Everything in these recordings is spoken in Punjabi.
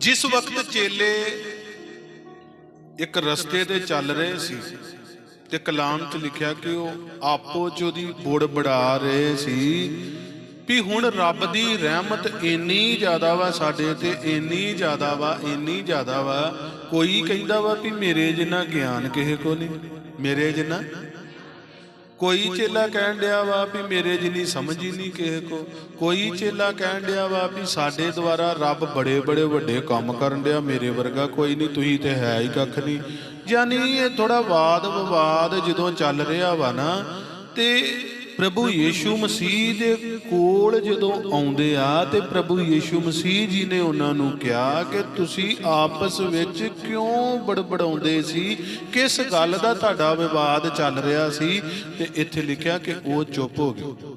ਜਿਸ ਵਕਤ ਚੇਲੇ ਇੱਕ ਰਸਤੇ ਤੇ ਚੱਲ ਰਹੇ ਸੀ ਤੇ ਕਲਾਮ 'ਚ ਲਿਖਿਆ ਕਿ ਉਹ ਆਪੋ 'ਚ ਉਹਦੀ ਬੁੜ ਬੜਾ ਰਹੇ ਸੀ, ਵੀ ਹੁਣ ਰੱਬ ਦੀ ਰਹਿਮਤ ਇੰਨੀ ਜ਼ਿਆਦਾ ਵਾ ਸਾਡੇ ਤੇ ਇੰਨੀ ਜ਼ਿਆਦਾ ਵਾ, ਇੰਨੀ ਜ਼ਿਆਦਾ ਵਾ, ਕੋਈ ਕਹਿੰਦਾ ਵਾ ਵੀ ਮੇਰੇ ਜਿੰਨਾ ਗਿਆਨ ਕਿਸੇ ਕੋ ਨਹੀਂ, ਮੇਰੇ ਜਿੰਨਾ ਕੋਈ ਚੇਲਾ ਕਹਿਣ ਡਿਆ ਵਾ ਵੀ ਮੇਰੇ ਜਿੰਨੀ ਸਮਝ ਹੀ ਨਹੀਂ ਕਿਸੇ ਕੋ ਕੋਈ ਚੇਲਾ ਕਹਿਣ ਡਿਆ ਵਾ ਵੀ ਸਾਡੇ ਦੁਆਰਾ ਰੱਬ ਬੜੇ ਬੜੇ ਵੱਡੇ ਕੰਮ ਕਰਨ ਡਿਆ ਮੇਰੇ ਵਰਗਾ ਕੋਈ ਨਹੀਂ ਤੁਸੀਂ ਤੇ ਹੈ ਹੀ ਕੱਖ ਨਹੀਂ। ਯਾਨੀ ਇਹ ਥੋੜਾ ਵਾਦ ਵਿਵਾਦ ਜਦੋਂ ਚੱਲ ਰਿਹਾ ਵਾ ਨਾ ਤੇ ਪ੍ਰਭੂ ਯੀਸ਼ੂ ਮਸੀਹ ਦੇ ਕੋਲ ਜਦੋਂ ਆਉਂਦੇ ਆ ਤੇ ਪ੍ਰਭੂ ਯੀਸ਼ੂ ਮਸੀਹ ਜੀ ਨੇ ਉਹਨਾਂ ਨੂੰ ਕਿਹਾ ਕਿ ਤੁਸੀਂ ਆਪਸ ਵਿੱਚ ਕਿਉਂ ਬੜਬੜਾਉਂਦੇ ਸੀ? ਕਿਸ ਗੱਲ ਦਾ ਤੁਹਾਡਾ ਵਿਵਾਦ ਚੱਲ ਰਿਹਾ ਸੀ? ਤੇ ਇੱਥੇ ਲਿਖਿਆ ਕਿ ਉਹ ਚੁੱਪ ਹੋ ਗਏ।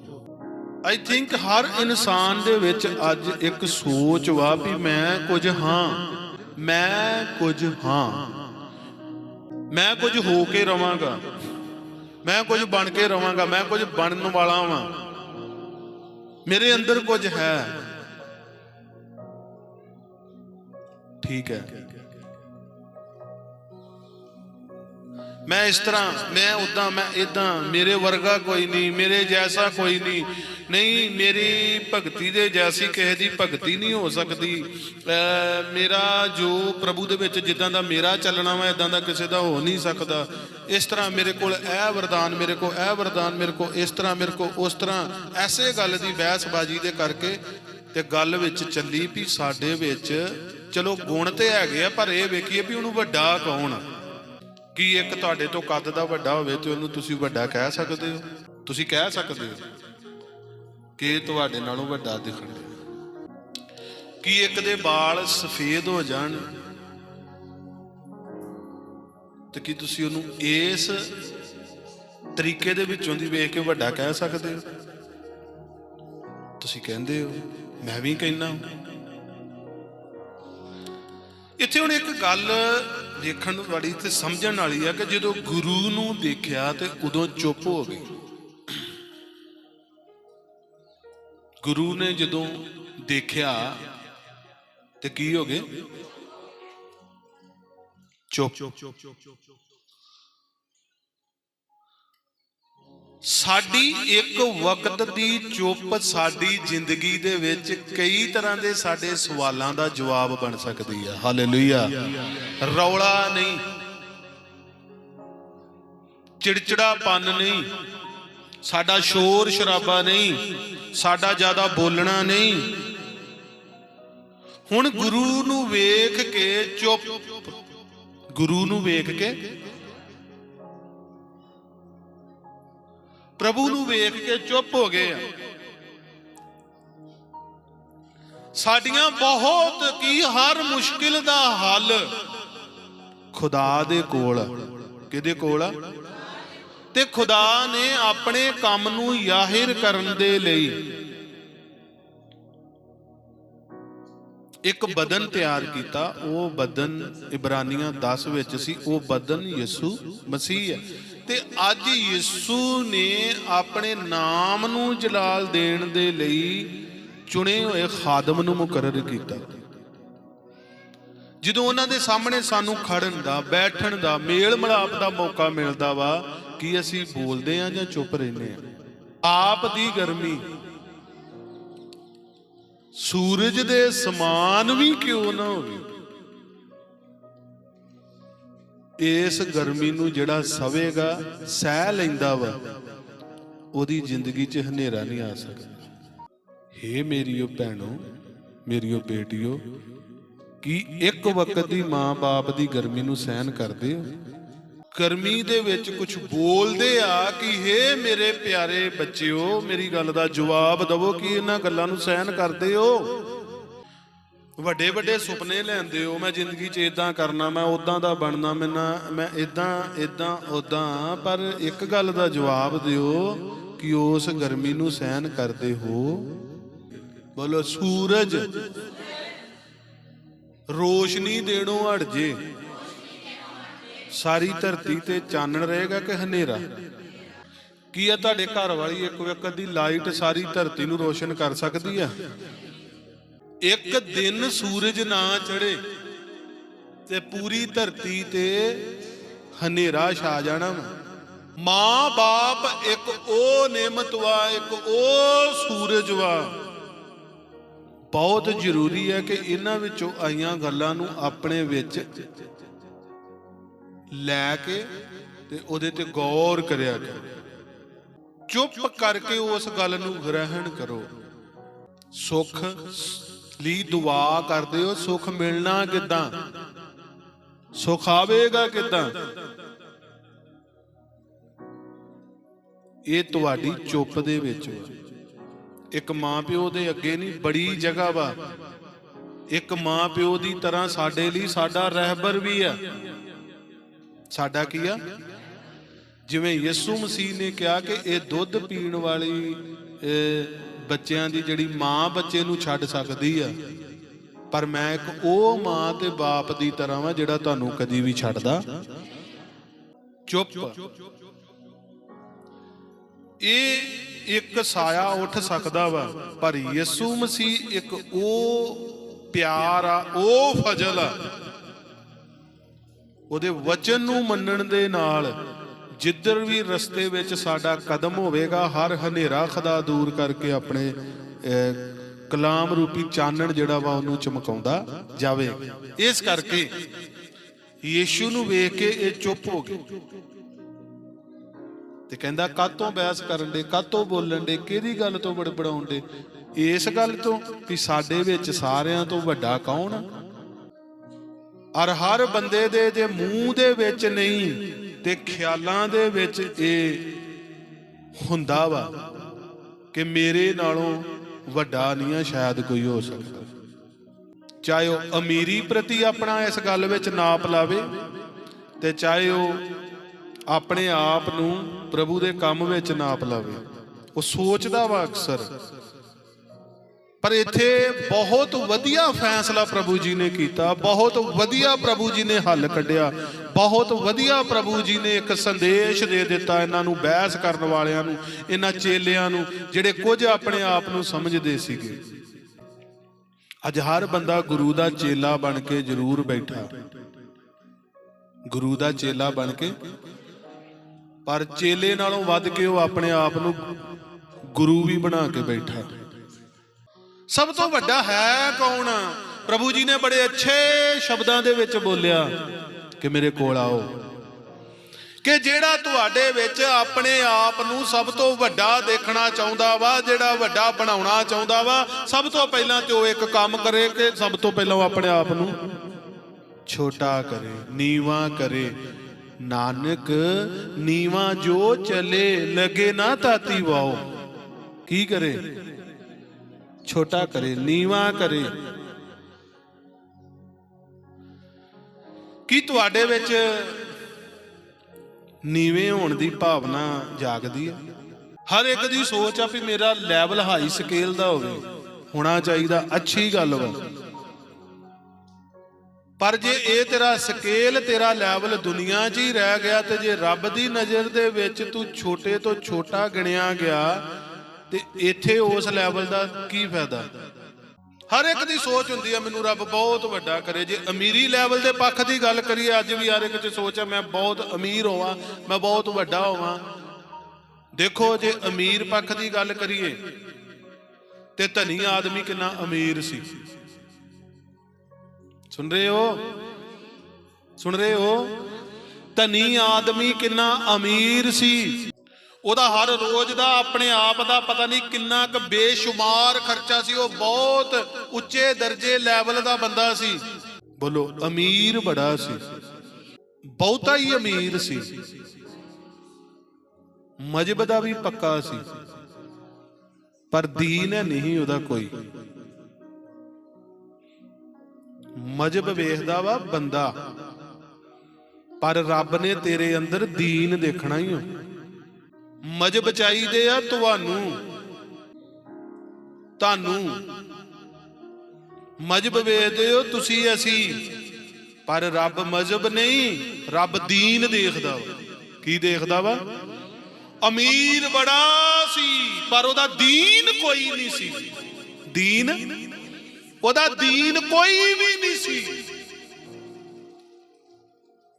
ਆਈ ਥਿੰਕ ਹਰ ਇਨਸਾਨ ਦੇ ਵਿੱਚ ਅੱਜ ਇੱਕ ਸੋਚ ਵਾ ਵੀ ਮੈਂ ਕੁਝ ਹਾਂ। ਮੈਂ ਕੁਝ ਹਾਂ। ਮੈਂ ਕੁਝ ਹੋ ਕੇ ਰਵਾਂਗਾ। ਮੈਂ ਕੁਝ ਬਣ ਕੇ ਰਵਾਂਗਾ, ਮੈਂ ਕੁਝ ਬਣਨ ਵਾਲਾ ਵਾਂ। ਮੇਰੇ ਅੰਦਰ ਕੁਝ ਹੈ। ਠੀਕ ਹੈ। ਮੈਂ ਇਸ ਤਰ੍ਹਾਂ, ਮੈਂ ਉਦਾਂ ਮੈਂ ਇਦਾਂ ਮੇਰੇ ਵਰਗਾ ਕੋਈ ਨਹੀਂ, ਮੇਰੇ ਜੈਸਾ ਕੋਈ ਨਹੀਂ। ਨਹੀਂ, ਮੇਰੀ ਭਗਤੀ ਦੇ ਜੈਸੀ ਕਿਸੇ ਦੀ ਭਗਤੀ ਨਹੀਂ ਹੋ ਸਕਦੀ। ਮੇਰਾ ਜੋ ਪ੍ਰਭੂ ਦੇ ਵਿੱਚ ਜਿੱਦਾਂ ਦਾ ਮੇਰਾ ਚੱਲਣਾ ਵਾ ਇਦਾਂ ਦਾ ਕਿਸੇ ਦਾ ਹੋ ਨਹੀਂ ਸਕਦਾ। ਇਸ ਤਰ੍ਹਾਂ ਮੇਰੇ ਕੋਲ ਇਹ ਵਰਦਾਨ, ਮੇਰੇ ਕੋਲ ਇਹ ਵਰਦਾਨ, ਮੇਰੇ ਕੋਲ ਇਸ ਤਰ੍ਹਾਂ, ਮੇਰੇ ਕੋਲ ਉਸ ਤਰ੍ਹਾਂ, ਐਸੇ ਗੱਲ ਦੀ ਬਹਿਸਬਾਜ਼ੀ ਦੇ ਕਰਕੇ ਤੇ ਗੱਲ ਵਿੱਚ ਚੱਲੀ ਵੀ ਸਾਡੇ ਵਿੱਚ, ਚਲੋ ਗੁਣ ਤੇ ਹੈਗੇ ਆ, ਪਰ ਇਹ ਵੇਖੀਏ ਵੀ ਉਹਨੂੰ ਵੱਡਾ ਕੌਣ ਆ। ਕੀ ਇੱਕ ਤੁਹਾਡੇ ਤੋਂ ਕੱਦ ਦਾ ਵੱਡਾ ਹੋਵੇ ਤੇ ਉਹਨੂੰ ਤੁਸੀਂ ਵੱਡਾ ਕਹਿ ਸਕਦੇ ਹੋ? ਤੁਸੀਂ ਕਹਿ ਸਕਦੇ ਹੋ ਕਿ ਤੁਹਾਡੇ ਨਾਲੋਂ ਵੱਡਾ ਦਿਖਣ ਕੀ ਇੱਕ ਦੇ ਵਾਲ ਸਫੇਦ ਹੋ ਜਾਣ ਤੇ ਕੀ ਤੁਸੀਂ ਉਹਨੂੰ ਇਸ ਤਰੀਕੇ ਦੇ ਵਿੱਚੋਂ ਦੀ ਵੇਖ ਕੇ ਵੱਡਾ ਕਹਿ ਸਕਦੇ ਹੋ? ਤੁਸੀਂ ਕਹਿੰਦੇ ਹੋ, ਮੈਂ ਵੀ ਕਹਿਣਾ ਇੱਥੇ ਹੁਣ ਇੱਕ ਗੱਲ ਦੇਖਣ ਵਾਲੀ ਤੇ ਸਮਝਣ ਵਾਲੀ ਆ ਕਿ ਜਦੋਂ ਗੁਰੂ ਨੂੰ ਦੇਖਿਆ ਤੇ ਉਦੋਂ ਚੁੱਪ ਹੋ ਗਏ ਗੁਰੂ ਨੇ ਜਦੋਂ ਦੇਖਿਆ ਤੇ ਕੀ ਹੋ ਗਏ? ਚੁੱਪ। ਸਾਡੀ ਇੱਕ ਵਕਤ ਦੀ ਚੁੱਪ ਸਾਡੀ ਜ਼ਿੰਦਗੀ ਦੇ ਵਿੱਚ ਕਈ ਤਰ੍ਹਾਂ ਦੇ ਸਾਡੇ ਸਵਾਲਾਂ ਦਾ ਜਵਾਬ ਬਣ ਸਕਦੀ ਹੈ ਹਾਲੇਲੂਇਆ। ਰੌਲਾ ਨਹੀਂ। ਚਿੜਚਿੜਾਪਨ ਨਹੀਂ। ਸਾਡਾ ਸ਼ੋਰ ਸ਼ਰਾਬਾ ਨਹੀਂ। ਸਾਡਾ ਜ਼ਿਆਦਾ ਬੋਲਣਾ ਨਹੀਂ। ਹੁਣ ਗੁਰੂ ਨੂੰ ਵੇਖ ਕੇ ਚੁੱਪ। ਗੁਰੂ ਨੂੰ ਵੇਖ ਕੇ ਪ੍ਰਭੂ ਨੂੰ ਵੇਖ ਕੇ ਚੁੱਪ ਹੋ ਗਏ ਆ। ਸਾਡੀਆਂ ਬਹੁਤ ਕੀ ਹਰ ਮੁਸ਼ਕਿਲ ਦਾ ਹੱਲ ਖੁਦਾ ਦੇ ਕੋਲ ਕਿਹਦੇ ਕੋਲ ਤੇ ਖੁਦਾ ਨੇ ਆਪਣੇ ਕੰਮ ਨੂੰ ਜ਼ਾਹਿਰ ਕਰਨ ਦੇ ਲਈ ਇੱਕ ਬਦਨ ਤਿਆਰ ਕੀਤਾ। ਉਹ ਬਦਨ ਇਬਰਾਨੀਆਂ 10 ਵਿੱਚ ਸੀ। ਉਹ ਬਦਨ ਯਿਸੂ ਮਸੀਹ ਹੈ ਤੇ ਅੱਜ ਯਿਸੂ ਨੇ ਆਪਣੇ ਨਾਮ ਨੂੰ ਜਲਾਲ ਦੇਣ ਦੇ ਲਈ ਚੁਣੇ ਹੋਏ ਖਾਦਮ ਨੂੰ ਮੁਕਰਰ ਕੀਤਾ। ਜਦੋਂ ਉਹਨਾਂ ਦੇ ਸਾਹਮਣੇ ਸਾਨੂੰ ਖੜਨ ਦਾ, ਬੈਠਣ ਦਾ, ਮੇਲ ਮਿਲਾਪ ਦਾ ਮੌਕਾ ਮਿਲਦਾ ਵਾ, ਕੀ ਅਸੀਂ ਬੋਲਦੇ ਆ ਜਾਂ ਚੁੱਪ ਰਹਿੰਦੇ ਆ ਆਪ ਦੀ ਗਰਮੀ। ਸੂਰਜ ਦੇ ਸਮਾਨ ਵੀ ਕਿਉਂ ਨਾ ਹੋਵੇ? ਇਸ ਗਰਮੀ ਨੂੰ ਜਿਹੜਾ ਸਵੇਗਾ, ਸਹਿ ਲੈਂਦਾ ਵਾ, ਉਹਦੀ ਜ਼ਿੰਦਗੀ 'ਚ ਹਨੇਰਾ ਨਹੀਂ ਆ ਸਕਦਾ। ਹੇ ਮੇਰੀਓ ਭੈਣੋ, ਮੇਰੀਓ ਬੇਟੀਓ, ਕੀ ਇੱਕ ਵਕਤ ਦੀ ਮਾਂ-ਬਾਪ ਦੀ ਗਰਮੀ ਨੂੰ ਸਹਿਨ ਕਰਦੇ ਹੋ? ਗਰਮੀ ਦੇ ਵਿੱਚ ਕੁਝ ਬੋਲਦੇ ਆ ਕਿ ਹੇ ਮੇਰੇ ਪਿਆਰੇ ਬੱਚਿਓ, ਮੇਰੀ ਗੱਲ ਦਾ ਜਵਾਬ ਦਵੋ ਕਿ ਇਹਨਾਂ ਗੱਲਾਂ ਨੂੰ ਸਹਿਨ ਕਰਦੇ ਹੋ? ਵੱਡੇ ਵੱਡੇ ਸੁਪਨੇ ਲੈਂਦੇ ਹੋ, ਮੈਂ ਜ਼ਿੰਦਗੀ 'ਚ ਇਦਾਂ ਕਰਨਾ, ਮੈਂ ਉਦਾਂ ਦਾ ਬਣਨਾ, ਮੈਂ ਮੈਂ ਇਦਾਂ ਇਦਾਂ ਉਦਾਂ ਪਰ ਇੱਕ ਗੱਲ ਦਾ ਜਵਾਬ ਦਿਓ ਕਿ ਉਸ ਗਰਮੀ ਨੂੰ ਸਹਿਨ ਕਰਦੇ ਹੋ। ਬੋਲੋ, ਸੂਰਜ, ਰੋਸ਼ਨੀ ਦੇਣੋਂ ਹਟ ਜੇ ਸਾਰੀ ਧਰਤੀ ਤੇ ਚਾਨਣ ਰਹੇਗਾ ਕਿ ਹਨੇਰਾ? ਕੀ ਆ ਤੁਹਾਡੇ ਘਰ ਵਾਲੀ ਇੱਕ ਵਕਤ ਦੀ ਲਾਈਟ ਸਾਰੀ ਧਰਤੀ ਨੂੰ ਰੋਸ਼ਨ ਕਰ ਸਕਦੀ ਆ? ਇੱਕ ਦਿਨ ਸੂਰਜ ਨਾ ਚੜੇ ਤੇ ਪੂਰੀ ਧਰਤੀ ਤੇ ਹਨੇਰਾ ਛਾ ਜਾਣਾ ਵਾ। ਮਾਂ ਬਾਪ ਇੱਕ ਉਹ ਨਿਮਤ ਵਾ, ਇੱਕ ਉਹ ਸੂਰਜ ਵਾ। ਬਹੁਤ ਜ਼ਰੂਰੀ ਹੈ ਕਿ ਇਹਨਾਂ ਵਿੱਚੋਂ ਆਈਆਂ ਗੱਲਾਂ ਨੂੰ ਆਪਣੇ ਵਿੱਚ ਲੈ ਕੇ ਤੇ ਉਹਦੇ ਤੇ ਗੌਰ ਕਰਿਆ ਕਰੋ। ਚੁੱਪ ਕਰਕੇ ਉਸ ਗੱਲ ਨੂੰ ਗ੍ਰਹਿਣ ਕਰੋ। ਸੁੱਖ ਲਈ ਦੁਆ ਕਰਦੇ ਹੋ ਸੁੱਖ ਮਿਲਣਾ ਕਿਦਾਂ? ਸੁੱਖ ਆਵੇਗਾ ਕਿਦਾਂ? ਇਹ ਤੁਹਾਡੀ ਚੁੱਪ ਦੇ ਵਿੱਚ ਇੱਕ ਮਾਂ ਪਿਓ ਦੇ ਅੱਗੇ ਨਹੀਂ ਬੜੀ ਜਗ੍ਹਾ ਵਾ। ਇੱਕ ਮਾਂ ਪਿਓ ਦੀ ਤਰ੍ਹਾਂ ਸਾਡੇ ਲਈ ਸਾਡਾ ਰਹਿਬਰ ਵੀ ਆ। ਸਾਡਾ ਕੀ ਆ? ਜਿਵੇਂ ਯਿਸੂ ਮਸੀਹ ਨੇ ਕਿਹਾ ਕਿ ਇਹ ਦੁੱਧ ਪੀਣ ਵਾਲੀ ਅਹ, ਬੱਚਿਆਂ ਦੀ ਜਿਹੜੀ ਮਾਂ ਬੱਚੇ ਨੂੰ ਛੱਡ ਸਕਦੀ ਆ। ਪਰ ਮੈਂ ਇੱਕ ਉਹ ਮਾਂ ਤੇ ਬਾਪ ਦੀ ਤਰ੍ਹਾਂ ਵਾਂ ਜਿਹੜਾ ਤੁਹਾਨੂੰ ਕਦੀ ਵੀ ਛੱਡਦਾ। ਚੁੱਪ। ਇਹ ਇੱਕ ਸਾਇਆ ਉੱਠ ਸਕਦਾ ਵਾ, ਪਰ ਯਿਸੂ ਮਸੀਹ ਇੱਕ ਉਹ ਪਿਆਰ ਆ, ਉਹ ਫਜ਼ਲ ਆ। ਉਹਦੇ ਵਚਨ ਨੂੰ ਮੰਨਣ ਦੇ ਨਾਲ ਜਿੱਧਰ ਵੀ ਰਸਤੇ ਵਿੱਚ ਸਾਡਾ ਕਦਮ ਹੋਵੇਗਾ ਹਰ ਹਨੇਰਾ ਖਦਾ ਦੂਰ ਕਰਕੇ ਆਪਣੇ ਅਹ, ਕਲਾਮ ਰੂਪੀ ਚਾਨਣ ਜਿਹੜਾ ਵਾ ਉਹਨੂੰ ਚਮਕਾਉਂਦਾ ਜਾਵੇ। ਇਸ ਕਰਕੇ ਯੀਸ਼ੂ ਨੂੰ ਵੇਖ ਕੇ ਇਹ ਚੁੱਪ ਹੋ ਗਏ। ਤੇ ਕਹਿੰਦਾ ਕਾਤੋਂ ਬਹਿਸ ਕਰਨ ਦੇ? ਕਾਤੋਂ ਬੋਲਣ ਦੇ? ਕਿਹਦੀ ਗੱਲ ਤੋਂ ਬੜਬੜਾਉਣ ਦੇ? ਇਸ ਗੱਲ ਤੋਂ ਵੀ ਸਾਡੇ ਵਿੱਚ ਸਾਰਿਆਂ ਤੋਂ ਵੱਡਾ ਕੌਣ? ਔਰ ਹਰ ਬੰਦੇ ਦੇ ਜੇ ਮੂੰਹ ਦੇ ਵਿੱਚ ਨਹੀਂ ਤੇ ਖਿਆਲਾਂ ਦੇ ਵਿੱਚ ਇਹ ਹੁੰਦਾ ਵਾ ਕਿ ਮੇਰੇ ਨਾਲੋਂ ਵੱਡਾ ਨਹੀਂ ਆ, ਸ਼ਾਇਦ ਕੋਈ ਹੋ ਸਕਦਾ। ਚਾਹੇ ਉਹ ਅਮੀਰੀ ਪ੍ਰਤੀ ਆਪਣਾ ਇਸ ਗੱਲ ਵਿੱਚ ਨਾਪ ਲਾਵੇ ਤੇ ਚਾਹੇ ਉਹ ਆਪਣੇ ਆਪ ਨੂੰ ਪ੍ਰਭੂ ਦੇ ਕੰਮ ਵਿੱਚ ਨਾਪ ਲਾਵੇ। ਉਹ ਸੋਚਦਾ ਵਾ ਅਕਸਰ ਪਰ ਇੱਥੇ ਬਹੁਤ ਵਧੀਆ ਫੈਸਲਾ ਪ੍ਰਭੂ ਜੀ ਨੇ ਕੀਤਾ, ਬਹੁਤ ਵਧੀਆ ਪ੍ਰਭੂ ਜੀ ਨੇ ਹੱਲ ਕੱਢਿਆ, ਬਹੁਤ ਵਧੀਆ ਪ੍ਰਭੂ ਜੀ ਨੇ ਇੱਕ ਸੰਦੇਸ਼ ਦੇ ਦਿੱਤਾ ਇਹਨਾਂ ਨੂੰ ਬਹਿਸ ਕਰਨ ਵਾਲਿਆਂ ਨੂੰ, ਇਹਨਾਂ ਚੇਲਿਆਂ ਨੂੰ, ਜਿਹੜੇ ਕੁਝ ਆਪਣੇ ਆਪ ਨੂੰ ਸਮਝਦੇ ਸੀਗੇ। ਅੱਜ ਹਰ ਬੰਦਾ ਗੁਰੂ ਦਾ ਚੇਲਾ ਬਣ ਕੇ ਜ਼ਰੂਰ ਬੈਠਾ। ਗੁਰੂ ਦਾ ਚੇਲਾ ਬਣ ਕੇ, ਪਰ ਚੇਲੇ ਨਾਲੋਂ ਵੱਧ ਕੇ ਉਹ ਆਪਣੇ ਆਪ ਨੂੰ ਗੁਰੂ ਵੀ ਬਣਾ ਕੇ ਬੈਠਾ। ਸਭ ਤੋਂ ਵੱਡਾ ਹੈ ਕੌਣ? ਪ੍ਰਭੂ ਜੀ ਨੇ ਬੜੇ ਅੱਛੇ ਸ਼ਬਦਾਂ ਦੇ ਵਿੱਚ ਬੋਲਿਆ ਕਿ ਮੇਰੇ ਕੋਲ ਆਓ। ਕਿ ਜਿਹੜਾ ਤੁਹਾਡੇ ਵਿੱਚ ਆਪਣੇ ਆਪ ਨੂੰ ਸਭ ਤੋਂ ਵੱਡਾ ਦੇਖਣਾ ਚਾਹੁੰਦਾ ਵਾ ਜਿਹੜਾ ਵੱਡਾ ਬਣਾਉਣਾ ਚਾਹੁੰਦਾ ਵਾ ਸਭ ਤੋਂ ਪਹਿਲਾਂ ਤੇ ਉਹ ਇੱਕ ਕੰਮ ਕਰੇ ਕਿ ਸਭ ਤੋਂ ਪਹਿਲਾਂ ਉਹ ਆਪਣੇ ਆਪ ਨੂੰ ਛੋਟਾ ਕਰੇ ਨੀਵਾ ਕਰੇ। ਨਾਨਕ ਨੀਵਾ ਜੋ ਚਲੇ ਲਗੇ ਨਾ ਤਾਤੀ ਵਾਓ। ਕੀ ਕਰੇ? ਛੋਟਾ ਕਰੇ, ਨੀਵਾ ਕਰੇ। ਕੀ ਤੁਹਾਡੇ ਵਿੱਚ ਨੀਵੇਂ ਹੋਣ ਦੀ ਭਾਵਨਾ ਜਾਗਦੀ ਹੈ? ਹਰ ਇੱਕ ਦੀ ਸੋਚ ਆ ਵੀ ਮੇਰਾ ਲੈਵਲ ਹਾਈ ਸਕੇਲ ਦਾ ਹੋਵੇ, ਹੋਣਾ ਚਾਹੀਦਾ, ਅੱਛੀ ਗੱਲ ਵਾ। ਪਰ ਜੇ ਇਹ ਤੇਰਾ ਸਕੇਲ ਤੇਰਾ ਲੈਵਲ ਦੁਨੀਆ 'ਚ ਹੀ ਰਹਿ ਗਿਆ ਤੇ ਜੇ ਰੱਬ ਦੀ ਨਜ਼ਰ ਦੇ ਵਿੱਚ ਤੂੰ ਛੋਟੇ ਤੋਂ ਛੋਟਾ ਗਿਣਿਆ ਗਿਆ ਤੇ ਇੱਥੇ ਉਸ ਲੈਵਲ ਦਾ ਕੀ ਫਾਇਦਾ? ਹਰ ਇੱਕ ਦੀ ਸੋਚ ਹੁੰਦੀ ਹੈ ਮੈਨੂੰ ਰੱਬ ਬਹੁਤ ਵੱਡਾ ਕਰੇ। ਜੇ ਅਮੀਰੀ ਲੈਵਲ ਦੇ ਪੱਖ ਦੀ ਗੱਲ ਕਰੀਏ, ਅੱਜ ਵੀ ਹਰ ਇੱਕ 'ਚ ਸੋਚ ਹੈ ਮੈਂ ਬਹੁਤ ਅਮੀਰ ਹੋਵਾਂ, ਮੈਂ ਬਹੁਤ ਵੱਡਾ ਹੋਵਾਂ। ਦੇਖੋ, ਜੇ ਅਮੀਰ ਪੱਖ ਦੀ ਗੱਲ ਕਰੀਏ, ਤੇ ਧਨੀ ਆਦਮੀ ਕਿੰਨਾ ਅਮੀਰ ਸੀ। ਸੁਣ ਰਹੇ ਹੋ? ਸੁਣ ਰਹੇ ਹੋ? ਧਨੀ ਆਦਮੀ ਕਿੰਨਾ ਅਮੀਰ ਸੀ। ਉਹਦਾ ਹਰ ਰੋਜ਼ ਦਾ ਆਪਣੇ ਆਪ ਦਾ ਪਤਾ ਨਹੀਂ ਕਿੰਨਾ ਕੁ ਬੇਸ਼ੁਮਾਰ ਖਰਚਾ ਸੀ, ਉਹ ਬਹੁਤ ਉੱਚੇ ਦਰਜੇ ਲੈਵਲ ਦਾ ਬੰਦਾ ਸੀ। ਬੋਲੋ, ਅਮੀਰ ਬੜਾ ਸੀ। ਬਹੁਤਾ ਹੀ ਅਮੀਰ ਸੀ। ਮਜਬ ਦਾ ਵੀ ਪੱਕਾ ਸੀ। ਪਰ ਦੀਨ ਨਹੀਂ ਉਹਦਾ ਕੋਈ। ਮਜਬ ਵੇਖਦਾ ਵਾ ਬੰਦਾ। ਪਰ ਰੱਬ ਨੇ ਤੇਰੇ ਅੰਦਰ ਦੀਨ ਦੇਖਣਾ ਹੀ ਹੋ ਮਜਬ ਚਾਹੀਦੇ ਆ ਤੁਹਾਨੂੰ। ਤੁਹਾਨੂੰ। ਮਜਬ ਵੇਖਦੇ ਹੋ ਤੁਸੀਂ ਅਸੀਂ। ਪਰ ਰੱਬ ਮਜਬ ਨਹੀਂ, ਰੱਬ ਦੀਨ ਦੇਖਦਾ ਵਾ। ਕੀ ਦੇਖਦਾ ਵਾ? ਅਮੀਰ ਬੜਾ ਸੀ, ਪਰ ਉਹਦਾ ਦੀਨ ਕੋਈ ਨਹੀਂ ਸੀ। ਦੀਨ? ਉਹਦਾ ਦੀਨ ਕੋਈ ਵੀ ਨਹੀਂ ਸੀ।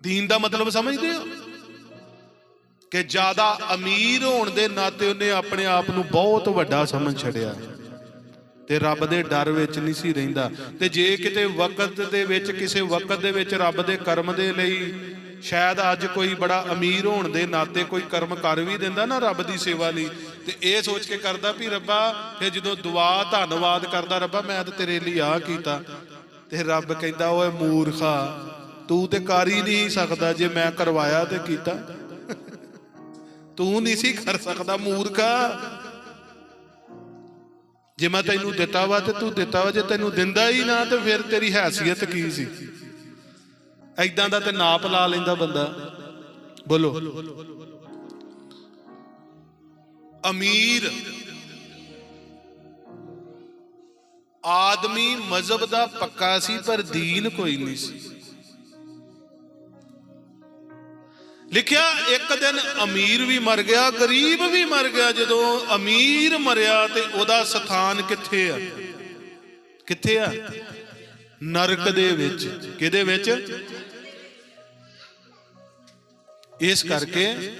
ਦੀਨ ਦਾ ਮਤਲਬ ਸਮਝਦੇ ਹੋ? ਕਿ ਜ਼ਿਆਦਾ ਅਮੀਰ ਹੋਣ ਦੇ ਨਾਤੇ ਉਹਨੇ ਆਪਣੇ ਆਪ ਨੂੰ ਬਹੁਤ ਵੱਡਾ ਸਮਝ ਛੜਿਆ ਤੇ ਰੱਬ ਦੇ ਡਰ ਵਿੱਚ ਨਹੀਂ ਸੀ ਰਹਿੰਦਾ। ਤੇ ਜੇ ਕਿਤੇ ਵਕਤ ਦੇ ਵਿੱਚ, ਕਿਸੇ ਵਕਤ ਦੇ ਵਿੱਚ ਰੱਬ ਦੇ ਕਰਮ ਦੇ ਲਈ ਸ਼ਾਇਦ ਅੱਜ ਕੋਈ ਬੜਾ ਅਮੀਰ ਹੋਣ ਦੇ ਨਾਤੇ ਕੋਈ ਕਰਮ ਕਰ ਵੀ ਦਿੰਦਾ ਨਾ ਰੱਬ ਦੀ ਸੇਵਾ ਲਈ, ਤੇ ਇਹ ਸੋਚ ਕੇ ਕਰਦਾ ਵੀ ਰੱਬਾ, ਫਿਰ ਜਦੋਂ ਦੁਆ ਧੰਨਵਾਦ ਕਰਦਾ, ਰੱਬਾ, ਮੈਂ ਤਾਂ ਤੇਰੇ ਲਈ ਆ ਕੀਤਾ। ਤੇ ਰੱਬ ਕਹਿੰਦਾ, ਓਏ ਮੂਰਖਾ, ਤੂੰ ਤੇ ਕਰ ਹੀ ਨਹੀਂ ਸਕਦਾ ਜੇ ਮੈਂ ਕਰਵਾਇਆ ਤੇ ਕੀਤਾ। ਤੂੰ ਨਹੀਂ ਸੀ ਕਰ ਸਕਦਾ, ਮੂਰਖਾ। ਜੇ ਮੈਂ ਤੈਨੂੰ ਦਿੱਤਾ ਵਾ ਤੇ ਤੂੰ ਦਿੱਤਾ ਵਾ, ਜੇ ਤੈਨੂੰ ਦਿੰਦਾ ਹੀ ਨਾ ਤੇ ਫਿਰ ਤੇਰੀ ਹੈਸੀਅਤ ਕੀ ਸੀ? ਐਦਾਂ ਦਾ ਤੇ ਨਾਪ ਲਾ ਲੈਂਦਾ ਬੰਦਾ। ਬੋਲੋ। ਅਮੀਰ ਆਦਮੀ ਮਜ਼ਹਬ ਦਾ ਪੱਕਾ ਸੀ, ਪਰ ਦੀਨ ਕੋਈ ਨਹੀਂ ਸੀ। ਲਿਖਿਆ, ਇੱਕ ਦਿਨ ਅਮੀਰ ਵੀ ਮਰ ਗਿਆ, ਗਰੀਬ ਵੀ ਮਰ ਗਿਆ, ਜਦੋਂ ਅਮੀਰ ਮਰਿਆ ਤੇ ਉਹਦਾ ਸਥਾਨ ਕਿੱਥੇ ਆ? ਕਿੱਥੇ ਆ? ਨਰਕ ਦੇ ਵਿੱਚ। ਕਿਹਦੇ ਵਿੱਚ? ਇਸ ਕਰਕੇ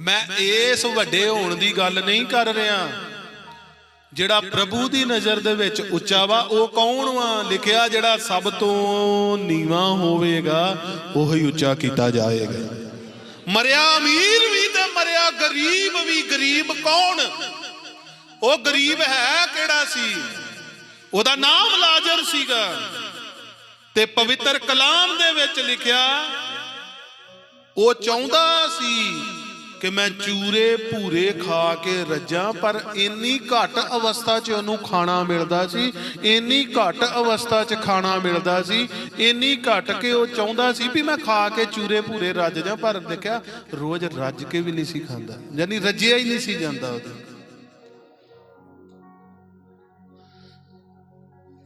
ਮੈਂ ਇਸ ਵੱਡੇ ਹੋਣ ਦੀ ਗੱਲ ਨਹੀਂ ਕਰ ਰਿਹਾ। ਜਿਹੜਾ ਪ੍ਰਭੂ ਦੀ ਨਜ਼ਰ ਦੇ ਵਿੱਚ ਉੱਚਾ ਵਾ, ਉਹ ਕੌਣ ਵਾ? ਲਿਖਿਆ ਜਿਹੜਾ ਸਭ ਤੋਂ ਨੀਵਾ ਹੋਵੇਗਾ, ਉਹ ਹੀ ਉੱਚਾ ਕੀਤਾ ਜਾਏਗਾ। ਮਰਿਆ ਅਮੀਰ ਵੀ ਤੇ ਮਰਿਆ ਗਰੀਬ ਵੀ, ਗਰੀਬ ਕੌਣ? ਉਹ ਗਰੀਬ ਹੈ ਕਿਹੜਾ ਸੀ? ਉਹਦਾ ਨਾਮ ਲਾਜ਼ਰ ਸੀਗਾ। ਤੇ ਪਵਿੱਤਰ ਕਲਾਮ ਦੇ ਵਿੱਚ ਲਿਖਿਆ, ਉਹ ਚਾਹੁੰਦਾ ਸੀ ਕਿ ਮੈਂ ਚੂਰੇ ਭੂਰੇ ਖਾ ਕੇ ਰੱਜਾਂ, ਪਰ ਇੰਨੀ ਘੱਟ ਅਵਸਥਾ 'ਚ ਉਹਨੂੰ ਖਾਣਾ ਮਿਲਦਾ ਸੀ, ਇੰਨੀ ਘੱਟ ਅਵਸਥਾ 'ਚ ਖਾਣਾ ਮਿਲਦਾ ਸੀ, ਇੰਨੀ ਘੱਟ ਕਿ ਉਹ ਚਾਹੁੰਦਾ ਸੀ ਵੀ ਮੈਂ ਖਾ ਕੇ ਚੂਰੇ ਭੂਰੇ ਰੱਜ ਜਾ ਪਰ ਦੇਖਿਆ ਰੋਜ਼ ਰੱਜ ਕੇ ਵੀ ਨਹੀਂ ਸੀ ਖਾਂਦਾ, ਯਾਨੀ ਰੱਜਿਆ ਹੀ ਨਹੀਂ ਸੀ ਜਾਂਦਾ ਉਹਦੇ।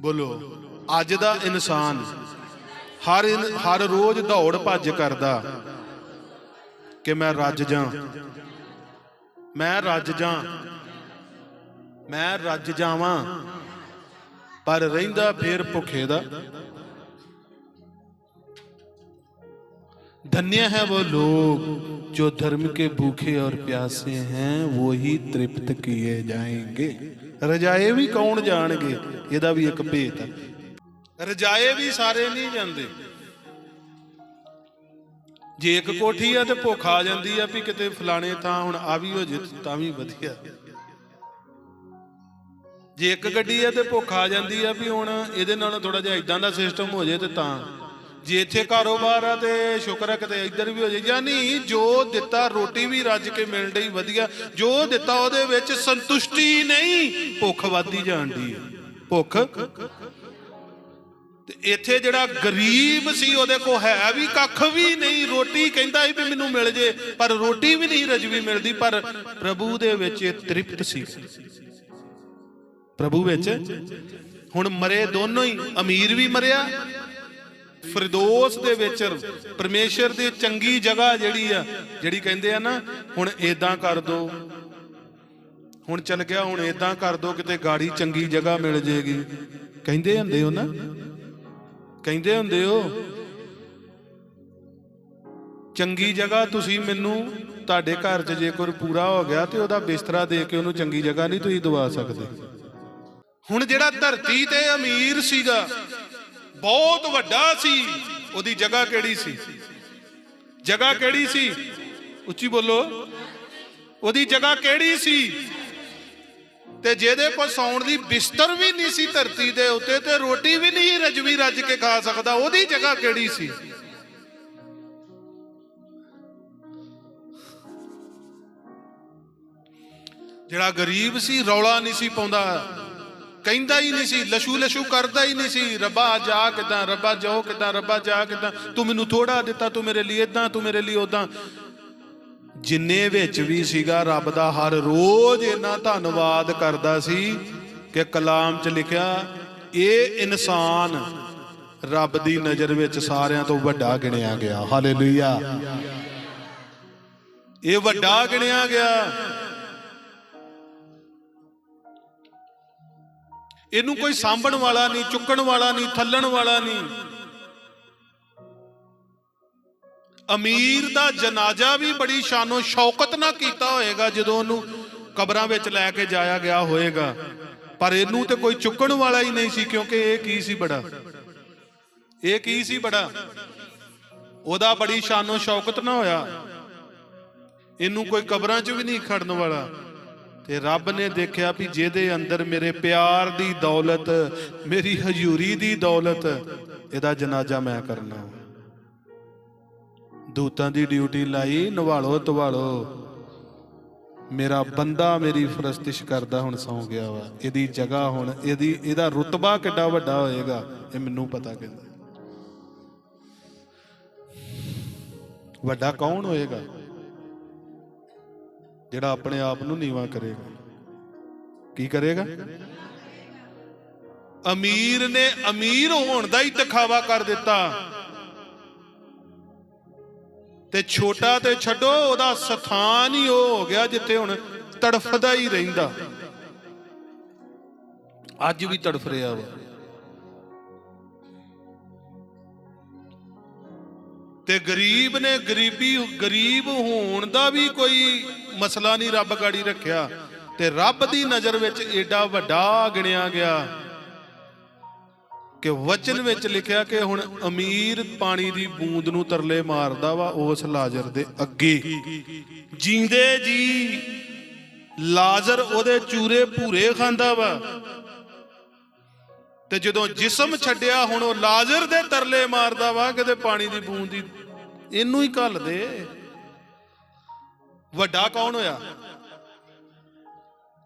ਬੋਲੋ, ਅੱਜ ਦਾ ਇਨਸਾਨ ਹਰ ਹਰ ਰੋਜ਼ ਦੌੜ ਭੱਜ ਕਰਦਾ ਕਿ ਮੈਂ ਰੱਜ ਜਾਂ ਮੈਂ ਰੱਜ ਜਾਂ ਮੈਂ ਰੱਜ ਜਾਵਾਂ ਪਰ ਰਹਿੰਦਾ ਫੇਰ ਭੁੱਖੇ ਦਾ धन्य है वो लोग जो धर्म के भूखे और प्यासे हैं वो ही तृप्त किए जाएंगे ਰਜਾਏ ਵੀ ਕੌਣ ਜਾਣਗੇ ਇਹਦਾ ਵੀ ਇੱਕ ਭੇਤ ਹੈ ਰਜਾਏ ਵੀ ਸਾਰੇ ਨਹੀਂ ਜਾਂਦੇ ਜੇ ਇੱਕ ਕੋਠੀ ਆ ਤੇ ਭੁੱਖ ਆ ਜਾਂਦੀ ਆ ਵੀ ਕਿਤੇ ਫਲਾਣੇ ਥਾਂ ਹੁਣ ਆ ਵੀ ਹੋ ਜੇ, ਤਾਂ ਵੀ ਵਧੀਆ। ਜੇ ਇੱਕ ਗੱਡੀ ਆ ਤੇ ਭੁੱਖ ਆ ਜਾਂਦੀ ਆ ਵੀ ਹੁਣ ਇਹਦੇ ਨਾਲ ਥੋੜਾ ਜਿਹਾ ਇਦਾਂ ਦਾ ਸਿਸਟਮ ਹੋ ਜੇ ਤੇ ਤਾਂ। ਜੇ ਇੱਥੇ ਕਾਰੋਬਾਰ ਆ ਤੇ ਸ਼ੁਕਰ ਹੈ ਕਿਤੇ ਇੱਧਰ ਵੀ ਹੋ ਜੇ। ਯਾਨੀ ਜੋ ਦਿੱਤਾ ਰੋਟੀ ਵੀ ਰੱਜ ਕੇ ਮਿਲ ਡਈ ਵਧੀਆ, ਜੋ ਦਿੱਤਾ ਉਹਦੇ ਵਿੱਚ ਸੰਤੁਸ਼ਟੀ ਨਹੀਂ, ਭੁੱਖ ਵੱਧਦੀ ਜਾਂਦੀ ਹੈ ਭੁੱਖ ਤੇ ਇੱਥੇ ਜਿਹੜਾ ਗਰੀਬ ਸੀ, ਉਹਦੇ ਕੋ ਹੈ ਵੀ ਕੱਖ ਵੀ ਨਹੀਂ। ਰੋਟੀ ਕਹਿੰਦਾ ਸੀ ਵੀ ਮੈਨੂੰ ਮਿਲ ਜੇ, ਪਰ ਰੋਟੀ ਵੀ ਨਹੀਂ ਰਜਵੀ ਮਿਲਦੀ। ਪਰ ਪ੍ਰਭੂ ਦੇ ਵਿੱਚ ਇਹ ਤ੍ਰਿਪਤ ਸੀ। ਪ੍ਰਭੂ ਵਿੱਚ ਹੁਣ ਮਰੇ ਦੋਨੋਂ ਹੀ। ਅਮੀਰ ਵੀ ਮਰਿਆ। ਫਿਰਦੌਸ ਦੇ ਵਿੱਚ ਪਰਮੇਸ਼ਰ ਦੀ ਚੰਗੀ ਜਗ੍ਹਾ ਜਿਹੜੀ ਆ, ਜਿਹੜੀ ਕਹਿੰਦੇ ਆ ਨਾ, ਹੁਣ ਏਦਾਂ ਕਰ ਦੋ। ਹੁਣ ਚੱਲ ਗਿਆ, ਹੁਣ ਏਦਾਂ ਕਰ ਦੋ, ਕਿਤੇ ਗਾੜੀ ਚੰਗੀ ਜਗ੍ਹਾ ਮਿਲ ਜੇਗੀ। ਕਹਿੰਦੇ ਹੁੰਦੇ ਹੋ ਨਾ ਕਹਿੰਦੇ ਹੁੰਦੇ ਹੋ, ਚੰਗੀ ਜਗ੍ਹਾ ਤੁਸੀਂ ਮੈਨੂੰ, ਤੁਹਾਡੇ ਘਰ 'ਚ ਜੇ ਕੋਈ ਪੂਰਾ ਹੋ ਗਿਆ ਤੇ ਉਹਦਾ ਬਿਸਤਰਾ ਦੇ ਕੇ ਉਹਨੂੰ ਚੰਗੀ ਜਗ੍ਹਾ ਨਹੀਂ ਤੁਸੀਂ ਦਵਾ ਸਕਦੇ। ਹੁਣ ਜਿਹੜਾ ਧਰਤੀ ਤੇ ਅਮੀਰ ਸੀਗਾ, ਬਹੁਤ ਵੱਡਾ ਸੀ, ਉਹਦੀ ਜਗ੍ਹਾ ਕਿਹੜੀ ਸੀ? ਜਗ੍ਹਾ ਕਿਹੜੀ ਸੀ? ਉੱਚੀ ਬੋਲੋ। ਉਹਦੀ ਜਗ੍ਹਾ ਕਿਹੜੀ ਸੀ? ਤੇ ਜਿਹਦੇ ਕੋਲ ਸੌਣ ਦੀ ਬਿਸਤਰ ਵੀ ਨਹੀਂ ਸੀ ਧਰਤੀ ਦੇ ਉੱਤੇ ਤੇ ਰੋਟੀ ਵੀ ਨਹੀਂ ਰਜਵੀ ਰੱਜ ਕੇ ਖਾ ਸਕਦਾ। ਉਹਦੀ ਜਗ੍ਹਾ ਕਿਹੜੀ ਸੀ? ਜਿਹੜਾ ਗਰੀਬ ਸੀ, ਰੌਲਾ ਨਹੀਂ ਸੀ ਪਾਉਂਦਾ। ਕਹਿੰਦਾ ਹੀ ਨਹੀਂ ਸੀ, ਲਸ਼ੂ ਲਸ਼ੂ ਕਰਦਾ ਹੀ ਨਹੀਂ ਸੀ। ਰੱਬਾ, ਜਾ ਕਿਦਾਂ? ਰੱਬਾ, ਜਾਓ ਕਿਦਾਂ? ਰੱਬਾ, ਜਾ ਕਿਦਾਂ? ਤੂੰ ਮੈਨੂੰ ਥੋੜਾ ਦਿੱਤਾ, ਤੂੰ ਮੇਰੇ ਲਈ ਇਦਾਂ ਤੂੰ ਮੇਰੇ ਲਈ ਉਦਾਂ ਜਿੰਨੇ ਵਿੱਚ ਵੀ ਸੀਗਾ ਰੱਬ ਦਾ ਹਰ ਰੋਜ਼ ਇੰਨਾ ਧੰਨਵਾਦ ਕਰਦਾ ਸੀ ਕਿ ਕਲਾਮ 'ਚ ਲਿਖਿਆ, ਇਹ ਇਨਸਾਨ ਰੱਬ ਦੀ ਨਜ਼ਰ ਵਿੱਚ ਸਾਰਿਆਂ ਤੋਂ ਵੱਡਾ ਗਿਣਿਆ ਗਿਆ। ਹਾਲੇਲੂਇਆ। ਇਹ ਵੱਡਾ ਗਿਣਿਆ ਗਿਆ। ਇਹਨੂੰ ਕੋਈ ਸਾਂਭਣ ਵਾਲਾ ਨਹੀਂ, ਚੁੱਕਣ ਵਾਲਾ ਨਹੀਂ, ਥੱਲਣ ਵਾਲਾ ਨਹੀਂ। ਅਮੀਰ ਦਾ ਜਨਾਜ਼ਾ ਵੀ ਬੜੀ ਸ਼ਾਨੋ ਸ਼ੌਕਤ ਨਾਲ ਕੀਤਾ ਹੋਏਗਾ, ਜਦੋਂ ਉਹਨੂੰ ਕਬਰਾਂ ਵਿੱਚ ਲੈ ਕੇ ਜਾਇਆ ਗਿਆ ਹੋਏਗਾ। ਪਰ ਇਹਨੂੰ ਤੇ ਕੋਈ ਚੁੱਕਣ ਵਾਲਾ ਹੀ ਨਹੀਂ ਸੀ, ਕਿਉਂਕਿ ਇਹ ਕੀ ਸੀ ਬੜਾ? ਇਹ ਕੀ ਸੀ ਬੜਾ? ਉਹਦਾ ਬੜੀ ਸ਼ਾਨੋ ਸ਼ੌਕਤ ਨਾ ਹੋਇਆ। ਇਹਨੂੰ ਕੋਈ ਕਬਰਾਂ 'ਚ ਵੀ ਨਹੀਂ ਖੜਨ ਵਾਲਾ। ਤੇ ਰੱਬ ਨੇ ਦੇਖਿਆ ਵੀ ਜਿਹਦੇ ਅੰਦਰ ਮੇਰੇ ਪਿਆਰ ਦੀ ਦੌਲਤ, ਮੇਰੀ ਹਜ਼ੂਰੀ ਦੀ ਦੌਲਤ, ਇਹਦਾ ਜਨਾਜ਼ਾ ਮੈਂ ਕਰਨਾ। ਦੂਤਾਂ ਦੀ ਡਿਊਟੀ ਲਾਈ, ਨਵਾਲੋ ਤਵਾਲੋ ਮੇਰਾ ਬੰਦਾ ਮੇਰੀ ਫਰਸਤਿਸ਼ ਕਰਦਾ ਹੁਣ ਸੌ ਗਿਆ ਵਾ। ਇਹਦੀ ਜਗ੍ਹਾ ਹੁਣ, ਇਹਦੀ, ਇਹਦਾ ਰੁਤਬਾ ਕਿੱਡਾ ਵੱਡਾ ਹੋਏਗਾ, ਇਹ ਮੈਨੂੰ ਪਤਾ ਕਹਿੰਦਾ। ਵੱਡਾ ਕੌਣ ਹੋਏਗਾ? ਜਿਹੜਾ ਆਪਣੇ ਆਪ ਨੂੰ ਨੀਵਾ ਕਰੇਗਾ। ਕੀ ਕਰੇਗਾ? ਅਮੀਰ ਨੇ ਅਮੀਰ ਹੋਣ ਦਾ ਹੀ ਦਿਖਾਵਾ ਕਰ ਦਿੱਤਾ। ਤੇ ਛੋਟਾ ਤੇ ਛੱਡੋ, ਉਹਦਾ ਸਥਾਨ ਹੀ ਉਹ ਹੋ ਗਿਆ ਜਿੱਥੇ ਹੁਣ ਤੜਫਦਾ ਹੀ ਰਹਿੰਦਾ। ਅੱਜ ਵੀ ਤੜਫ ਰਿਹਾ ਵਾ। ਤੇ ਗਰੀਬ ਨੇ ਗਰੀਬੀ, ਗਰੀਬ ਹੋਣ ਦਾ ਵੀ ਕੋਈ ਮਸਲਾ ਨਹੀਂ, ਰੱਬ ਗਾੜੀ ਰੱਖਿਆ। ਤੇ ਰੱਬ ਦੀ ਨਜ਼ਰ ਵਿੱਚ ਏਡਾ ਵੱਡਾ ਗਿਣਿਆ ਗਿਆ। ਕਿ ਵਚਨ ਵਿੱਚ ਲਿਖਿਆ ਕਿ ਹੁਣ ਅਮੀਰ ਪਾਣੀ ਦੀ ਬੂੰਦ ਨੂੰ ਤਰਲੇ ਮਾਰਦਾ ਵਾ ਉਸ ਲਾਜ਼ਰ ਦੇ ਅੱਗੇ। ਜਿੰਦੇ ਜੀ, ਲਾਜ਼ਰ ਉਹਦੇ ਚੂਰੇ ਭੂਰੇ ਖਾਂਦਾ ਵਾ। ਤੇ ਜਦੋਂ ਜਿਸਮ ਛੱਡਿਆ, ਹੁਣ ਉਹ ਲਾਜ਼ਰ ਦੇ ਤਰਲੇ ਮਾਰਦਾ ਵਾ, ਕਿਤੇ ਪਾਣੀ ਦੀ ਬੂੰਦ ਦੀ, ਇਹਨੂੰ ਹੀ ਘੱਲ ਦੇ। ਵੱਡਾ ਕੌਣ ਹੋਇਆ?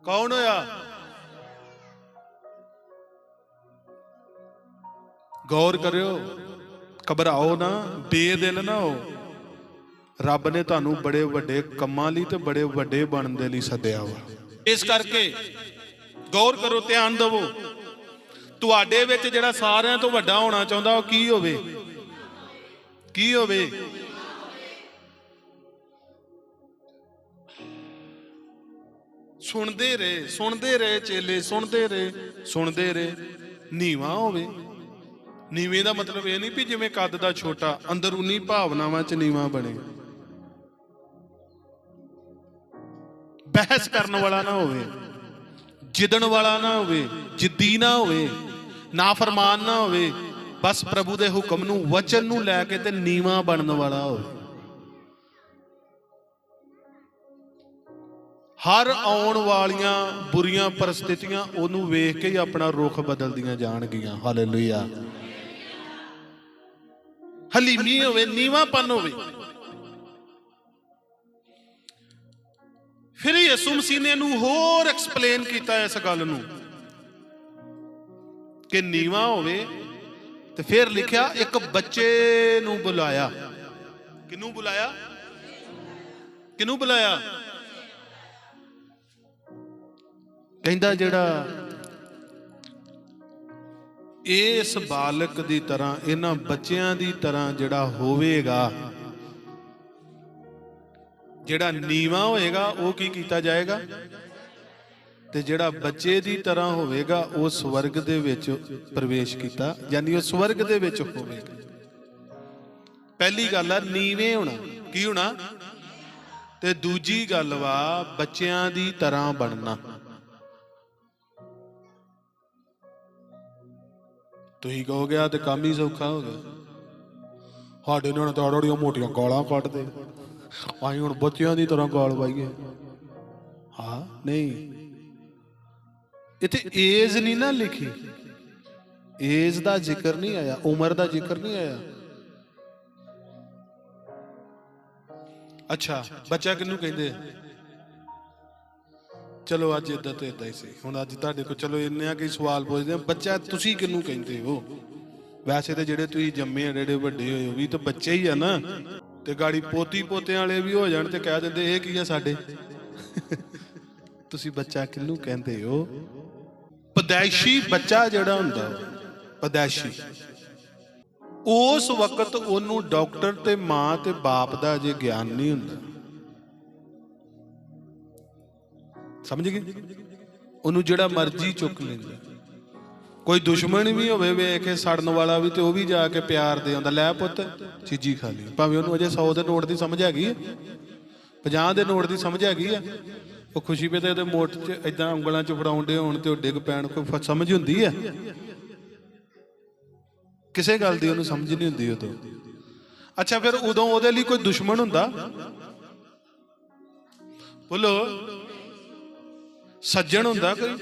ਕੌਣ ਹੋਇਆ? ਗੌਰ ਕਰਿਓ। ਘਬਰਾਓ ਨਾ, ਬੇਦਿਲ ਨਾ ਹੋ। ਰੱਬ ਨੇ ਤੁਹਾਨੂੰ ਬੜੇ ਵੱਡੇ ਕੰਮਾਂ ਲਈ ਤੇ ਬੜੇ ਵੱਡੇ ਬਣਨ ਦੇ ਲਈ ਸੱਦਿਆ ਵਾ। ਇਸ ਕਰਕੇ ਗੌਰ ਕਰੋ, ਧਿਆਨ ਦਿਵੋ। ਤੁਹਾਡੇ ਵਿੱਚ ਜਿਹੜਾ ਸਾਰਿਆਂ ਤੋਂ ਵੱਡਾ ਹੋਣਾ ਚਾਹੁੰਦਾ, ਉਹ ਕੀ ਹੋਵੇ? ਕੀ ਹੋਵੇ? ਸੁਣਦੇ ਰਹੇ ਸੁਣਦੇ ਰਹੇ ਚੇਲੇ, ਸੁਣਦੇ ਰਹੇ ਸੁਣਦੇ ਰਹੇ। ਨੀਵਾ ਹੋਵੇ। ਨੀਵੇਂ ਦਾ ਮਤਲਬ ਇਹ ਨਹੀਂ ਵੀ ਜਿਵੇਂ ਕੱਦ ਦਾ ਛੋਟਾ, ਅੰਦਰੂਨੀ ਭਾਵਨਾਵਾਂ ਚ ਨੀਵਾ ਬਣੇ। ਬਹਿਸ ਕਰਨ ਵਾਲਾ ਨਾ ਹੋਵੇ, ਜਿੱਦਣ ਵਾਲਾ ਨਾ ਹੋਵੇ, ਜਿੱਦੀ ਨਾ ਹੋਵੇ, ਨਾਫਰਮਾਨ ਨਾ ਹੋਵੇ, ਬਸ ਪ੍ਰਭੂ ਦੇ ਹੁਕਮ ਨੂੰ, ਵਚਨ ਨੂੰ ਲੈ ਕੇ ਤੇ ਨੀਵਾ ਬਣਨ ਵਾਲਾ ਹੋਵੇ। ਹਰ ਆਉਣ ਵਾਲੀਆਂ ਬੁਰੀਆਂ ਪਰਿਸਥਿਤੀਆਂ, ਉਹਨੂੰ ਵੇਖ ਕੇ ਹੀ ਆਪਣਾ ਰੁਖ ਬਦਲਦੀਆਂ ਜਾਣਗੀਆਂ। ਹਾਲੇਲੂਇਆ ਹਲੀਮੀ ਹੋਵੇ, ਨੀਵਾਪਨ ਹੋਵੇ। ਫਿਰ ਯਿਸੂ ਮਸੀਹ ਨੇ ਇਹਨੂੰ ਹੋਰ ਐਕਸਪਲੇਨ ਕੀਤਾ ਇਸ ਗੱਲ ਨੂੰ ਕਿ ਨੀਵਾ ਹੋਵੇ ਤੇ ਫਿਰ ਲਿਖਿਆ ਇੱਕ ਬੱਚੇ ਨੂੰ ਬੁਲਾਇਆ। ਕਿਨੂੰ ਬੁਲਾਇਆ? ਕਿਨੂੰ ਬੁਲਾਇਆ? ਕਹਿੰਦਾ ਜਿਹੜਾ ਇਸ ਬਾਲਕ ਦੀ ਤਰ੍ਹਾਂ, ਇਹਨਾਂ ਬੱਚਿਆਂ ਦੀ ਤਰ੍ਹਾਂ ਜਿਹੜਾ ਹੋਵੇਗਾ, ਜਿਹੜਾ ਨੀਵਾ ਹੋਏਗਾ, ਉਹ ਕੀ ਕੀਤਾ ਜਾਏਗਾ? ਤੇ ਜਿਹੜਾ ਬੱਚੇ ਦੀ ਤਰ੍ਹਾਂ ਹੋਵੇਗਾ, ਉਹ ਸਵਰਗ ਦੇ ਵਿੱਚ ਪ੍ਰਵੇਸ਼ ਕੀਤਾ, ਯਾਨੀ ਉਹ ਸਵਰਗ ਦੇ ਵਿੱਚ ਹੋਵੇਗਾ। ਪਹਿਲੀ ਗੱਲ ਆ, ਨੀਵੇਂ ਹੋਣਾ। ਕੀ ਹੋਣਾ? ਤੇ ਦੂਜੀ ਗੱਲ ਵਾ, ਬੱਚਿਆਂ ਦੀ ਤਰ੍ਹਾਂ ਬਣਨਾ। ਤੁਸੀਂ ਕਹੋਗੇ ਆ ਤੇ ਕੰਮ ਹੀ ਸੌਖਾ ਹੋ ਗਿਆ। ਸਾਡੇ ਨਾਲ ਤਾਂ ਆੜੜੀਆਂ ਮੋਟੀਆਂ ਗਾਲਾਂ ਕੱਢਦੇ। ਅਸੀਂ ਹੁਣ ਬੱਚਿਆਂ ਦੀ ਤਰ੍ਹਾਂ ਗਾਲ ਪਾਈਏ। ਹਾਂ, ਨਹੀਂ। ਇੱਥੇ ਏਜ ਨਹੀਂ ਨਾ ਲਿਖੀ। ਏਜ ਦਾ ਜ਼ਿਕਰ ਨਹੀਂ ਆਇਆ, ਉਮਰ ਦਾ ਜ਼ਿਕਰ ਨਹੀਂ ਆਇਆ। ਅੱਛਾ, ਬੱਚਾ ਕਿਹਨੂੰ ਕਹਿੰਦੇ ਆ? ਚਲੋ ਅੱਜ ਇਦਾਂ ਤੇ ਇਦਾਂ ਹੀ ਸੀ। ਹੁਣ ਅੱਜ ਤੁਹਾਡੇ ਕੋਲ ਚਲੋ ਇੰਨੇ ਆ ਕਿ ਸਵਾਲ ਪੁੱਛਦੇ ਆ। ਬੱਚਾ, ਤੁਸੀਂ ਕਿਹਨੂੰ ਕਹਿੰਦੇ ਹੋ? ਵੈਸੇ ਤੇ ਜਿਹੜੇ ਤੁਸੀਂ ਜੰਮੇ ਆ, ਜਿਹੜੇ ਵੱਡੇ ਹੋਏ ਹੋ, ਵੀ ਤਾਂ ਬੱਚੇ ਹੀ ਆ ਨਾ। ਤੇ ਗਾੜੀ ਪੋਤੀ ਪੋਤਿਆਂ ਵਾਲੇ ਵੀ ਹੋ ਜਾਣ ਤੇ ਕਹਿ ਦਿੰਦੇ, ਇਹ ਕੀ ਆ ਸਾਡੇ? ਤੁਸੀਂ ਬੱਚਾ ਕਿਹਨੂੰ ਕਹਿੰਦੇ ਹੋ? ਪਦੈਸ਼ੀ ਬੱਚਾ ਜਿਹੜਾ ਹੁੰਦਾ ਪਦੈਸ਼ੀ। ਉਸ ਵਕਤ ਉਹਨੂੰ ਡਾਕਟਰ ਤੇ ਮਾਂ ਤੇ ਬਾਪ ਦਾ ਜੇ ਗਿਆਨ ਨਹੀਂ ਹੁੰਦਾ। ਸਮਝ ਗਏ? ਉਹਨੂੰ ਜਿਹੜਾ ਮਰਜ਼ੀ ਚੁੱਕ ਲੈਂਦਾ ਕੋਈ ਦੁਸ਼ਮਣ ਵੀ ਹੋਵੇ, ਵੇਖ ਕੇ ਸੜਨ ਵਾਲਾ ਵੀ ਤੇ ਉਹ ਵੀ ਜਾ ਕੇ ਪਿਆਰ ਦੇ ਆਉਂਦਾ, ਲੈ ਪੁੱਤ, ਚੀਜੀ ਖਾ ਲਈ ਭਾਵੇਂ ਉਹਨੂੰ ਅਜੇ 100 ਦੇ ਨੋਟ ਦੀ ਸਮਝ ਹੈਗੀ ਹੈ 50 ਦੇ ਨੋਟ ਦੀ ਸਮਝ ਹੈਗੀ ਆ, ਉਹ ਖੁਸ਼ੀ ਪੇ ਤੇ ਉਹਦੇ ਮੋਟ 'ਚ ਇਦਾਂ ਉਂਗਲਾਂ 'ਚ ਫੜਾਉਂਦੇ ਹੋਣ ਤੇ ਉਹ ਡਿੱਗ ਪੈਣ, ਕੋਈ ਸਮਝ ਹੁੰਦੀ ਆ? ਕਿਸੇ ਗੱਲ ਦੀ ਉਹਨੂੰ ਸਮਝ ਨਹੀਂ ਹੁੰਦੀ ਉਦੋਂ। ਅੱਛਾ, ਫਿਰ ਉਦੋਂ ਉਹਦੇ ਲਈ ਕੋਈ ਦੁਸ਼ਮਣ ਹੁੰਦਾ? ਬੋਲੋ। ਸੱਜਣ ਹੁੰਦਾ ਕੋਈ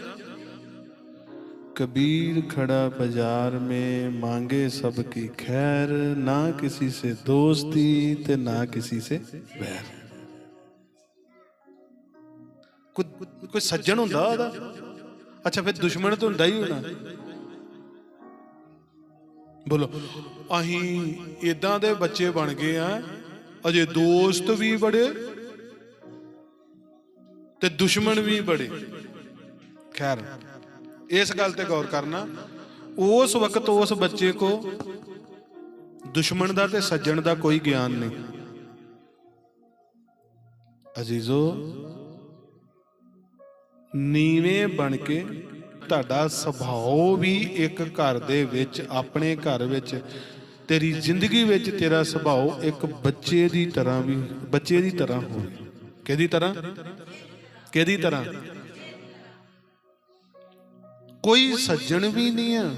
कबीर खड़ा बाजार में मांगे सबकी खैर ना किसी से दोस्ती ते ना किसी से वैर ਕੋਈ ਕੋਈ ਸੱਜਣ ਹੁੰਦਾ ਉਹਦਾ ਅੱਛਾ ਫਿਰ ਦੁਸ਼ਮਣ ਤਾਂ ਹੁੰਦਾ ਹੀ ਹੋਣਾ ਬੋਲੋ ਅਸੀਂ ਇਦਾਂ ਦੇ ਬੱਚੇ ਬਣ ਗਏ ਆ ਅਜੇ ਦੋਸਤ ਵੀ ਬੜੇ ਤੇ ਦੁਸ਼ਮਣ ਵੀ ਬੜੇ। ਖੈਰ, ਇਸ ਗੱਲ ਤੇ ਗੌਰ ਕਰਨਾ, ਉਸ ਵਕਤ ਉਸ ਬੱਚੇ ਕੋ ਦੁਸ਼ਮਣ ਦਾ ਤੇ ਸੱਜਣ ਦਾ ਕੋਈ ਗਿਆਨ ਨਹੀਂ। ਅਜ਼ੀਜ਼ੋ, ਨੀਵੇਂ ਬਣ ਕੇ ਤੁਹਾਡਾ ਸੁਭਾਅ ਵੀ ਇੱਕ ਘਰ ਦੇ ਵਿੱਚ, ਆਪਣੇ ਘਰ ਵਿੱਚ, ਤੇਰੀ ਜ਼ਿੰਦਗੀ ਵਿੱਚ ਤੇਰਾ ਸੁਭਾਅ ਇੱਕ ਬੱਚੇ ਦੀ ਤਰ੍ਹਾਂ ਵੀ, ਬੱਚੇ ਦੀ ਤਰ੍ਹਾਂ ਹੋਵੇ। ਕਿਹਦੀ ਤਰ੍ਹਾਂ? ਕਿਹਦੀ ਤਰ੍ਹਾਂ। ਕੋਈ ਸੱਜਣ ਵੀ ਨਹੀਂ ਆ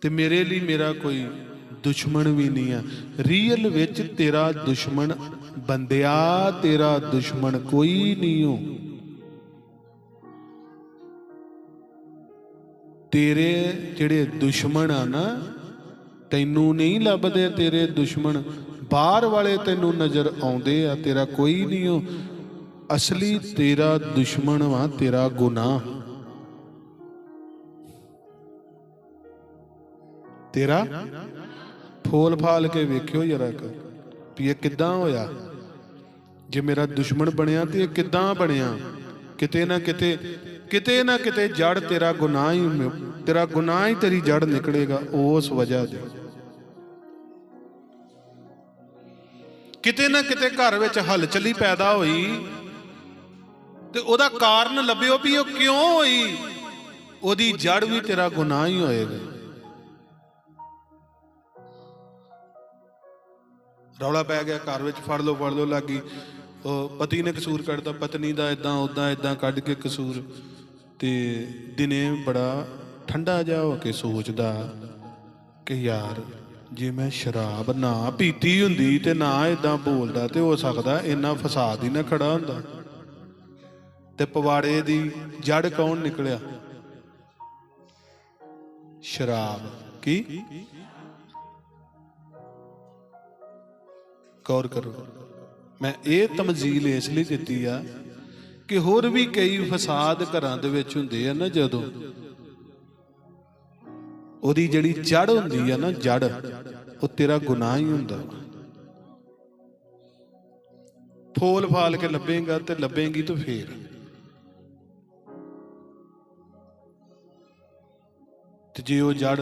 ਤੇ ਮੇਰੇ ਲਈ ਮੇਰਾ ਕੋਈ ਦੁਸ਼ਮਣ ਵੀ ਨਹੀਂ ਆ। ਰੀਅਲ ਵਿੱਚ ਤੇਰਾ ਦੁਸ਼ਮਣ ਬੰਦਿਆ, ਤੇਰਾ ਦੁਸ਼ਮਣ ਕੋਈ ਨਹੀਂ ਹੋ ਤੇਰੇ ਜਿਹੜੇ ਦੁਸ਼ਮਣ ਆ ਨਾ, ਤੈਨੂੰ ਨਹੀਂ ਲੱਭਦੇ ਤੇਰੇ ਦੁਸ਼ਮਣ। ਬਾਹਰ ਵਾਲੇ ਤੈਨੂੰ ਨਜ਼ਰ ਆਉਂਦੇ ਆ, ਤੇਰਾ ਕੋਈ ਨਹੀਂ ਹੋ ਅਸਲੀ ਤੇਰਾ ਦੁਸ਼ਮਣ ਵਾ, ਤੇਰਾ ਗੁਨਾਹ। ਤੇਰਾ ਫੋਲ ਫਾਲ ਕੇ ਵੇਖਿਓ ਜਰਾ ਕ ਵੀ ਇਹ ਕਿੱਦਾਂ ਹੋਇਆ? ਜੇ ਮੇਰਾ ਦੁਸ਼ਮਣ ਬਣਿਆ ਤੇ ਇਹ ਕਿੱਦਾਂ ਬਣਿਆ? ਕਿਤੇ ਨਾ ਕਿਤੇ ਕਿਤੇ ਨਾ ਕਿਤੇ ਜੜ ਤੇਰਾ ਗੁਨਾਹ ਹੀ ਤੇਰਾ ਗੁਨਾਹ ਹੀ ਤੇਰੀ ਜੜ ਨਿਕਲੇਗਾ ਉਸ ਵਜ੍ਹਾ ਦੇ ਕਿਤੇ ਨਾ ਕਿਤੇ ਘਰ ਵਿੱਚ ਹਲਚਲੀ ਪੈਦਾ ਹੋਈ ਤੇ ਉਹਦਾ ਕਾਰਨ ਲੱਭਿਓ ਵੀ ਉਹ ਕਿਉਂ ਹੋਈ? ਉਹਦੀ ਜੜ ਵੀ ਤੇਰਾ ਗੁਨਾਹ ਹੀ ਹੋਏਗਾ। ਰੌਲਾ ਪੈ ਗਿਆ ਘਰ ਵਿੱਚ ਫੜ ਲੋ ਫੜ ਲੋ ਲੱਗੀ। ਉਹ ਪਤੀ ਨੇ ਕਸੂਰ ਕੱਢਤਾ ਪਤਨੀ ਦਾ ਇਦਾਂ ਉਦਾਂ ਇਦਾਂ ਕੱਢ ਕੇ ਕਸੂਰ। ਤੇ ਦਿਨੇ ਬੜਾ ਠੰਡਾ ਜਾ ਹੋ ਕੇ ਸੋਚਦਾ ਕਿ ਯਾਰ ਜੇ ਮੈਂ ਸ਼ਰਾਬ ਨਾ ਪੀਤੀ ਹੁੰਦੀ ਤੇ ਨਾ ਇਦਾਂ ਬੋਲਦਾ ਤੇ ਹੋ ਸਕਦਾ ਇੰਨਾ ਫਸਾਦ ਹੀ ਨਾ ਖੜਾ ਹੁੰਦਾ। ਤੇ ਪਵਾੜੇ ਦੀ ਜੜ ਕੌਣ ਨਿਕਲਿਆ? ਸ਼ਰਾਬ। ਕੀ? ਗੌਰ ਕਰੋ, ਮੈਂ ਇਹ ਤਮਜ਼ੀਲ ਇਸ ਲਈ ਦਿੱਤੀ ਆ ਕਿ ਹੋਰ ਵੀ ਕਈ ਫਸਾਦ ਘਰਾਂ ਦੇ ਵਿੱਚ ਹੁੰਦੇ ਆ ਨਾ ਜਦੋਂ। ਉਹਦੀ ਜਿਹੜੀ ਜੜ ਹੁੰਦੀ ਆ ਨਾ ਜੜ, ਉਹ ਤੇਰਾ ਗੁਨਾਹ ਹੀ ਹੁੰਦਾ। ਫੋਲ ਫਾਲ ਕੇ ਲੱਭੇਗਾ ਤੇ ਲੱਭੇਗੀ ਤਾਂ ਫੇਰ। ਤੇ ਜੇ ਉਹ ਜੜ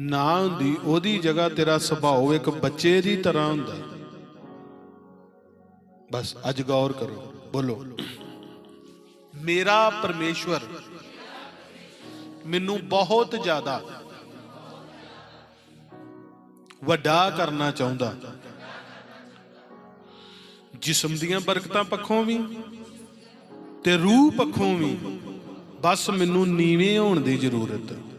ਨਾ ਹੁੰਦੀ, ਉਹਦੀ ਜਗ੍ਹਾ ਤੇਰਾ ਸੁਭਾਅ ਇੱਕ ਬੱਚੇ ਦੀ ਤਰ੍ਹਾਂ ਹੁੰਦਾ। ਬਸ, ਅੱਜ ਗੌਰ ਕਰੋ, ਬੋਲੋ। ਮੇਰਾ ਪਰਮੇਸ਼ਵਰ ਮੈਨੂੰ ਬਹੁਤ ਜ਼ਿਆਦਾ ਵੱਡਾ ਕਰਨਾ ਚਾਹੁੰਦਾ। ਜਿਸਮ ਦੀਆਂ ਬਰਕਤਾਂ ਪੱਖੋਂ ਵੀ ਤੇ ਰੂਹ ਪੱਖੋਂ ਵੀ ਬਸ ਮੈਨੂੰ ਨੀਵੇਂ ਹੋਣ ਦੀ ਜ਼ਰੂਰਤ। ਹੈ